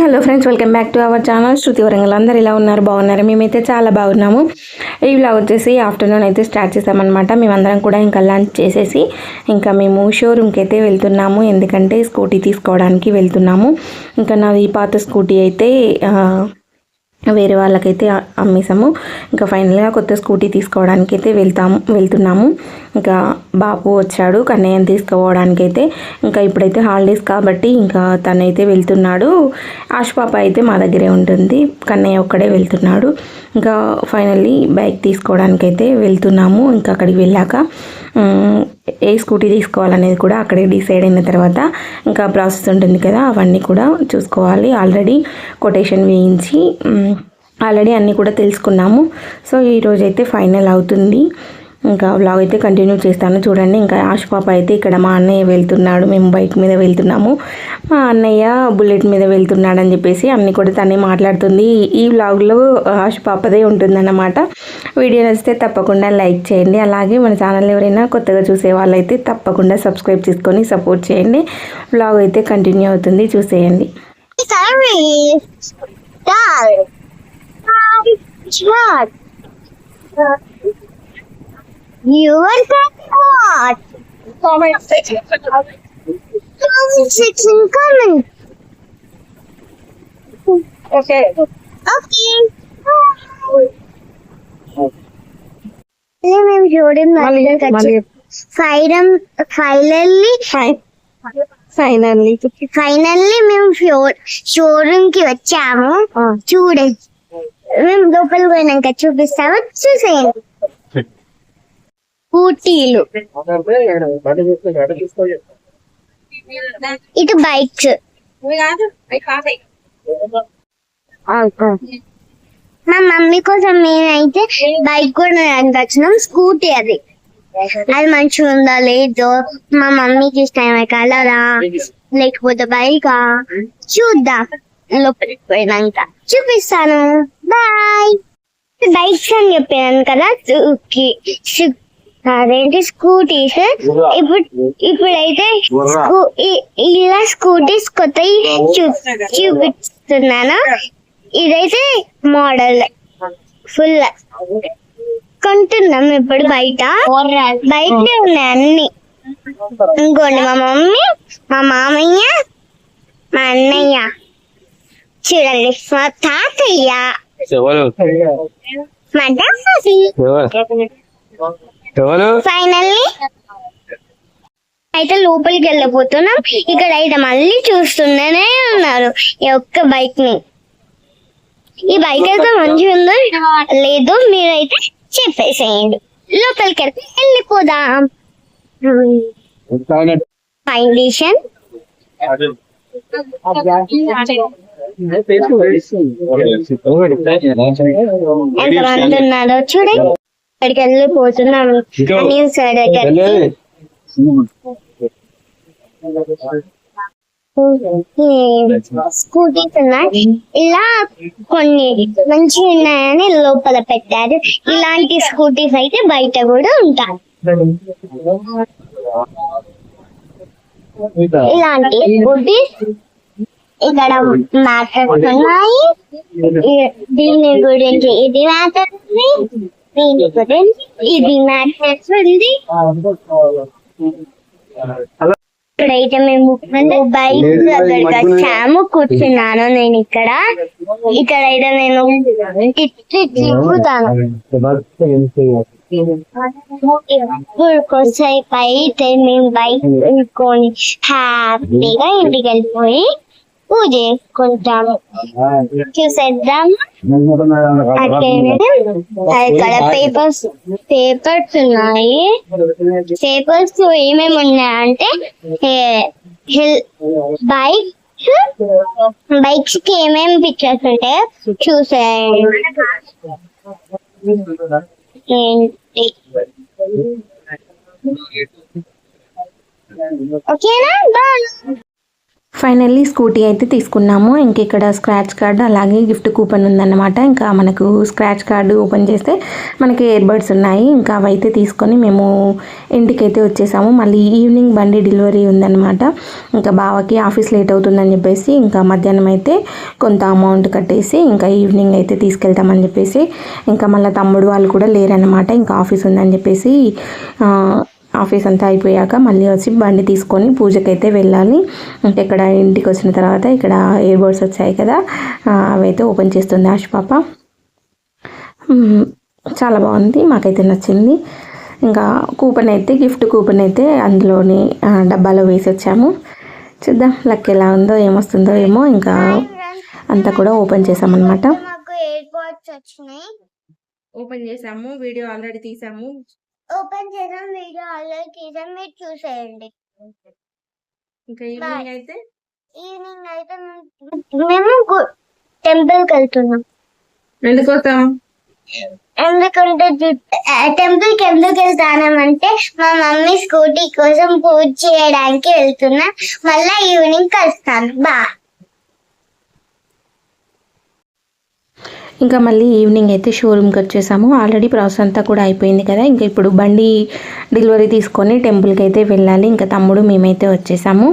Hello friends welcome back to our channel. Shruti Warangal. అందరు ఇలా ఉన్నారు? బాగున్నారు? మేమైతే చాలా బాగున్నాము. ఈ వ్లాగ్ వచ్చేసి ఆఫ్టర్నూన్ అయితే స్టార్ట్ చేసామన్నమాట మేమందరం కూడా ఇంకా లంచ్ చేసేసి ఇంకా మేము షోరూమ్కి అయితే వెళ్తున్నాము. ఎందుకంటే స్కూటీ తీసుకోవడానికి వెళ్తున్నాము. ఇంకా నాది పాత స్కూటీ అయితే వేరే వాళ్ళకైతే అమ్మేసాము ఇంకా ఫైనల్గా కొత్త స్కూటీ తీసుకోవడానికి అయితే వెళ్తాము వెళ్తున్నాము. ఇంకా బాపు వచ్చాడు కన్నయ్యని తీసుకుపోవడానికి అయితే ఇంకా ఇప్పుడైతే హాలిడేస్ కాబట్టి ఇంకా తనైతే వెళ్తున్నాడు. ఆశ్ పాప అయితే మా దగ్గరే ఉంటుంది. కన్నయ్య ఒక్కడే వెళ్తున్నాడు. ఇంకా ఫైనల్లీ బైక్ తీసుకోవడానికి అయితే వెళ్తున్నాము. ఇంకా అక్కడికి వెళ్ళాక ఏ స్కూటీ తీసుకోవాలనేది కూడా అక్కడే డిసైడ్ అయిన తర్వాత ఇంకా ప్రాసెస్ ఉంటుంది కదా అవన్నీ కూడా చూసుకోవాలి. ఆల్రెడీ కొటేషన్ వేయించి ఆల్రెడీ అన్నీ కూడా తెలుసుకున్నాము. సో ఈరోజైతే ఫైనల్ అవుతుంది. ఇంకా వ్లాగ్ అయితే కంటిన్యూ చేస్తాను. చూడండి ఇంకా ఆశ పాప అయితే ఇక్కడ మా అన్నయ్య వెళ్తున్నాడు. మేము బైక్ మీద వెళ్తున్నాము. మా అన్నయ్య బుల్లెట్ మీద వెళ్తున్నాడు అని చెప్పేసి అన్నీ కూడా తనే మాట్లాడుతుంది. ఈ వ్లాగ్లో ఆశ పాపదే ఉంటుందన్నమాట. వీడియో నచ్చితే తప్పకుండా లైక్ చేయండి. అలాగే మన ఛానల్ ఎవరైనా కొత్తగా చూసే వాళ్ళైతే తప్పకుండా సబ్స్క్రైబ్ చేసుకొని సపోర్ట్ చేయండి. వ్లాగ్ అయితే కంటిన్యూ అవుతుంది. చూసేయండి. Sorry. Dad. What? You are that what? Comment section. Comment section comment. Okay. Okay. మేము చూడండి ఫైరం ఫైనల్లీ ఫైనల్లీ ఫైనల్లీ మేము షో షోరూమ్ కి వచ్చాము చూడండి మేము లోపలికి పోయినాక చూపిస్తాము చూసేయండి స్కూటీలు. ఇటు బైక్స్. మా మమ్మీ కోసం మేమైతే బైక్ కూడా వచ్చినాం స్కూటీ అది. అది మంచిగా ఉందా లేదో? మా మమ్మీకి ఇష్టమే కలరా? లేకపోతే బైకా? చూద్దాం. లోపలికి పోయినాక. చూపిస్తాను. బాయ్. బైక్స్ అని చెప్పాను కదా అదేంటి స్కూటీస్ ఇప్పుడు ఇప్పుడైతే ఇలా స్కూటీస్ కొత్తవి చూ- చూపిస్తున్నాను? ఇదైతే మోడల్. ఫుల్. కొంటున్నాం ఇప్పుడు బయట. బయట ఉన్నాయి అన్ని. ఇంకోండి మా మమ్మీ మా మామయ్య మా అన్నయ్య. చూడండి మా తాతయ్య. మా ఎవరు? ఫైనల్లీ అయితే లోపలికి వెళ్ళిపోతున్నాం ఇక్కడ అయితే మళ్ళీ చూస్తూనే ఉన్నారు ఈ ఒక్క బైక్ని. ఈ బైక్ అయితే మంచిగా ఉందో లేదో మీరైతే చెప్పేసేయండి. లోపలికి వెళ్ళి వెళ్ళిపోదాం. ఫౌండేషన్ ఎంతమంది ఉన్నారో చూడండి. అని సైడ్ దగ్గరికి స్కూటీస్ ఉన్నాయి ఇలా కొన్ని మంచిగా ఉన్నాయని లోపల పెట్టారు. ఇలాంటి స్కూటీస్ అయితే బయట కూడా ఉంటాయి. ఇలాంటి స్కూటీస్ ఇక్కడ మ్యాటర్స్ ఉన్నాయి. దీని గురించి ఇది మ్యాటర్ ఇది మ్యాటర్స్ ఉంది ఇక్కడైతే మేము బైక్ దగ్గరికి వచ్చాము కూర్చున్నాను నేను ఇక్కడ ఇక్కడైతే నేను తిప్పుతాను ఇప్పుడు కొద్దిసేపు అయితే మేము బైక్ తీసుకొని హ్యాపీగా ఇంటికి వెళ్ళిపోయి పూజ చేసుకుంటాము చూసేద్దాం. ఇక్కడ పేపర్స్ పేపర్స్ ఉన్నాయి. పేపర్స్ ఏమేమి ఉన్నాయంటే బైక్స్ బైక్స్కి ఏమేమి పిక్చర్స్ ఉంటాయో చూసేయండి. ఏంటి? ఓకేనా? బాయ్ ఫైనల్లీ స్కూటీ అయితే తీసుకున్నాము. ఇంక ఇక్కడ స్క్రాచ్ కార్డు అలాగే గిఫ్ట్ కూపన్ ఉందన్నమాట. ఇంకా మనకు స్క్రాచ్ కార్డు ఓపెన్ చేస్తే మనకి ఇయర్బడ్స్ ఉన్నాయి. ఇంకా అవైతే తీసుకొని మేము ఇంటికి అయితే వచ్చేసాము. మళ్ళీ ఈవినింగ్ బండి డెలివరీ ఉందన్నమాట. ఇంకా బావకి ఆఫీస్ లేట్ అవుతుందని చెప్పేసి ఇంకా మధ్యాహ్నం అయితే కొంత అమౌంట్ కట్టేసి ఇంకా ఈవినింగ్ అయితే తీసుకెళ్తామని చెప్పేసి ఇంకా మళ్ళీ తమ్ముడు వాళ్ళు కూడా లేరన్నమాట. ఇంకా ఆఫీస్ ఉందని చెప్పేసి ఆఫీస్ అంతా అయిపోయాక మళ్ళీ వచ్చి బండి తీసుకొని పూజకైతే వెళ్ళాలి. అంటే ఇక్కడ ఇంటికి వచ్చిన తర్వాత ఇక్కడ ఇయర్ బడ్స్ వచ్చాయి కదా అవైతే ఓపెన్ చేస్తుంది ఆశ పాప. చాలా బాగుంది మాకైతే నచ్చింది. ఇంకా కూపన్ అయితే గిఫ్ట్ కూపన్ అయితే అందులోని డబ్బాలో వేసి వచ్చాము. చూద్దాం లక్ ఎలా ఉందో ఏమొస్తుందో ఏమో ఇంకా అంతా కూడా ఓపెన్ చేసామన్నమాట. ఎయిర్ ఓపెన్ చేసాము వీడియో ఆల్రెడీ తీసాము. ఓపెన్ చేసాం వీడియో ఆల్రెడీ తీసాం మీరు చూసేయండి. ఇంకా ఈవినింగ్ అయితే? ఈవినింగ్ అయితే మేము టెంపుల్కి వెళ్తున్నాం. ఎందుకోసం ఎందుకంటే టెంపుల్కి ఎందుకు వెళ్తానంటే మా మమ్మీ స్కూటీ కోసం పూజ చేయడానికి వెళ్తున్నా. మళ్ళా ఈవినింగ్ కలుస్తాను బా ఇంకా మళ్ళీ ఈవినింగ్ అయితే షోరూమ్కి వచ్చేసాము. ఆల్రెడీ ప్రాసెస్ అంతా కూడా అయిపోయింది కదా. ఇంకా ఇప్పుడు బండి డెలివరీ తీసుకొని టెంపుల్కి అయితే వెళ్ళాలి. ఇంకా తమ్ముడు మేమైతే వచ్చేసాము.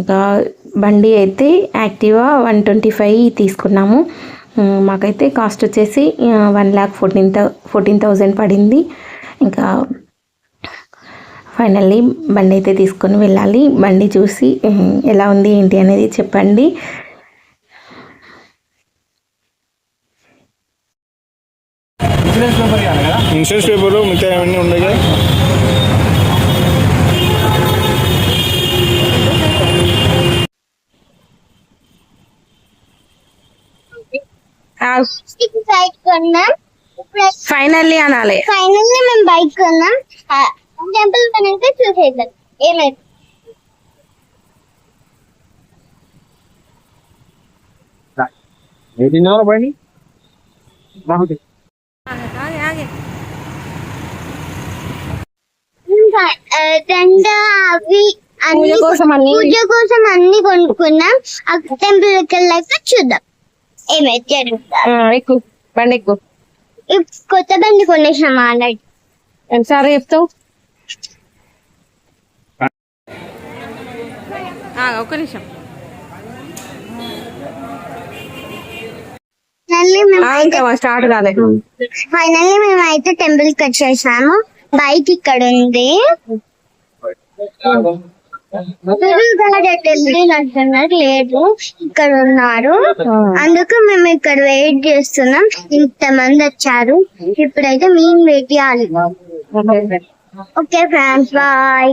ఇంకా బండి అయితే యాక్టివా వన్ ట్వంటీ ఫైవ్ తీసుకున్నాము మాకైతే కాస్ట్ వచ్చేసి one lakh fourteen thou fourteen thousand పడింది. ఇంకా ఫైనల్లీ బండి అయితే తీసుకొని వెళ్ళాలి. బండి చూసి ఎలా ఉంది ఏంటి అనేది చెప్పండి. ఇన్సూరెన్స్ పేపర్ మిగతా అవన్నీ ఉన్నాయి కదా బైక్ కొన్నాం ఫైనల్లీ అనాలి ఫైనల్లీ మేము బైక్ కొన్నాం టెంపుల్ పని అయితే చూసేద్దాం ఏమైతే ఎయిటీన్ బండి ఇంకా ఆ, దండ అవి అన్ని పూజ కోసం అన్ని- పూజ కోసం అన్ని కొనుక్కున్నాం. ఆ టెంపుల్ వెళ్ళాక చూద్దాం. ఏమైతే జరుగుతా ఎక్కువ బండి ఎక్కువ కొత్త బండి కొనేసాం ఆల్రెడీ. ఎన్నిసార్లు చెప్తావు? ఒక్క నిమిషం ఫైనల్లీ మేము ఇంకా స్టార్ట్ కాలేదు ఫైనల్లీ మేము అయితే టెంపుల్కి వచ్చేసాము. బైక్ ఇక్కడ ఉంది. అంటున్నారు లేదు. ఇక్కడ ఉన్నారు. అందుకు మేము ఇక్కడ వెయిట్ చేస్తున్నాం. ఇంత మంది వచ్చారు. ఇప్పుడైతే మేము వెయిట్ చేయాలి. Okay friends bye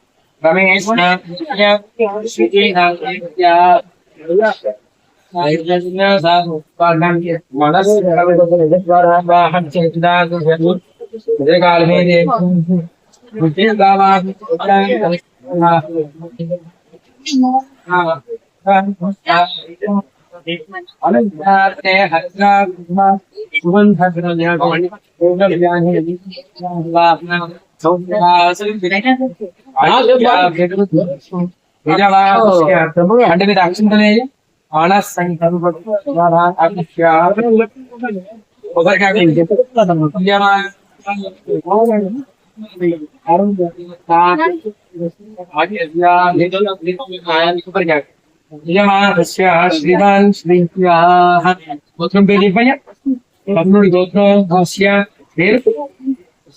Kami istilahnya suci ya Akhirnya saya pandang malas kami bahan cerita tersebut. Jadi kali ini mungkin sama अनन्याते हत्रात्मा सुगन्धग्रन्या गोविन्दं ज्ञाने लाभनां అంటే మీరు అక్షంతనే ఆనస్ శ్రీమాన్ శ్రీయాः గోత్రం పేరు చెప్పయ్యా తమ్ముడి గోత్రం హాస్య పేరు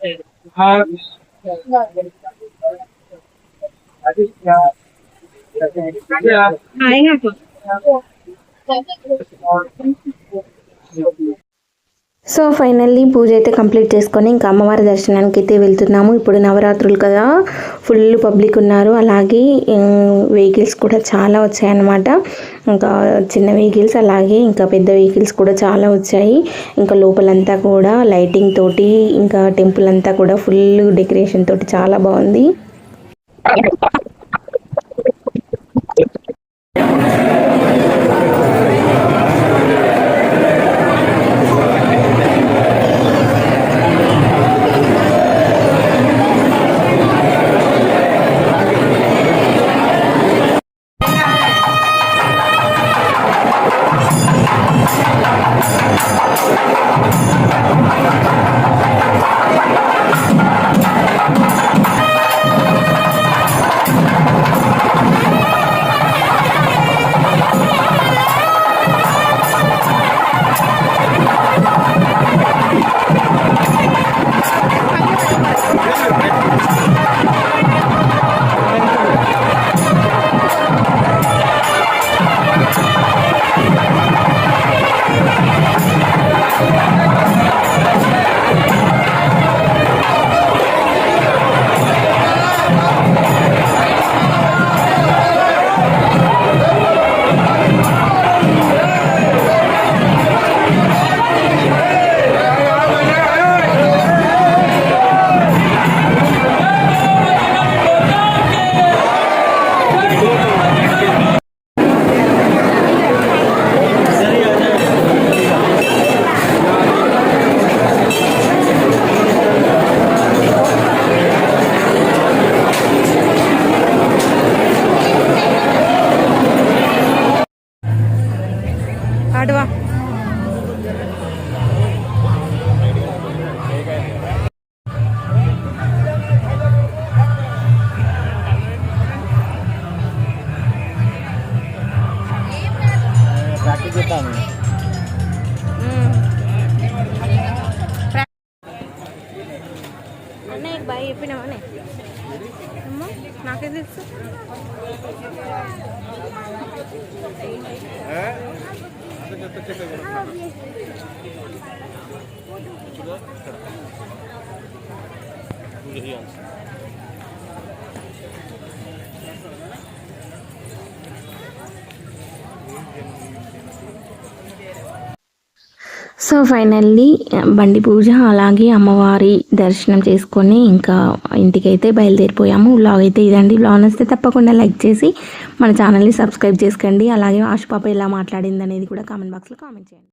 సంకం అత్రకాలే అది అవ్వ మంచిగా బండి స్టార్ట్ సో ఫైనల్లీ పూజ అయితే కంప్లీట్ చేసుకొని ఇంకా అమ్మవారి దర్శనానికి అయితే వెళ్తున్నాము. ఇప్పుడు నవరాత్రులు కదా ఫుల్ పబ్లిక్ ఉన్నారు. అలాగే వెహికల్స్ కూడా చాలా వచ్చాయన్నమాట. ఇంకా చిన్న వెహికల్స్ అలాగే ఇంకా పెద్ద వెహికల్స్ కూడా చాలా వచ్చాయి. ఇంకా లోపలంతా కూడా లైటింగ్ తోటి ఇంకా టెంపుల్ అంతా కూడా ఫుల్ డెకరేషన్ తోటి చాలా బాగుంది. అన్నయ్య బాయ్ చెప్పినావానే అమ్మా నాకే తెలుసు సో ఫైనల్లీ బండి పూజ అలాగే అమ్మవారి దర్శనం చేసుకొని ఇంకా ఇంటికైతే బయలుదేరిపోయాము. వ్లాగ్ అయితే ఇదండి. వ్లాగ్ వస్తే తప్పకుండా లైక్ చేసి మన ఛానల్ని సబ్స్క్రైబ్ చేసుకోండి. అలాగే ఆశుపాప ఎలా మాట్లాడింది అనేది కూడా కామెంట్ బాక్స్లో కామెంట్ చేయండి.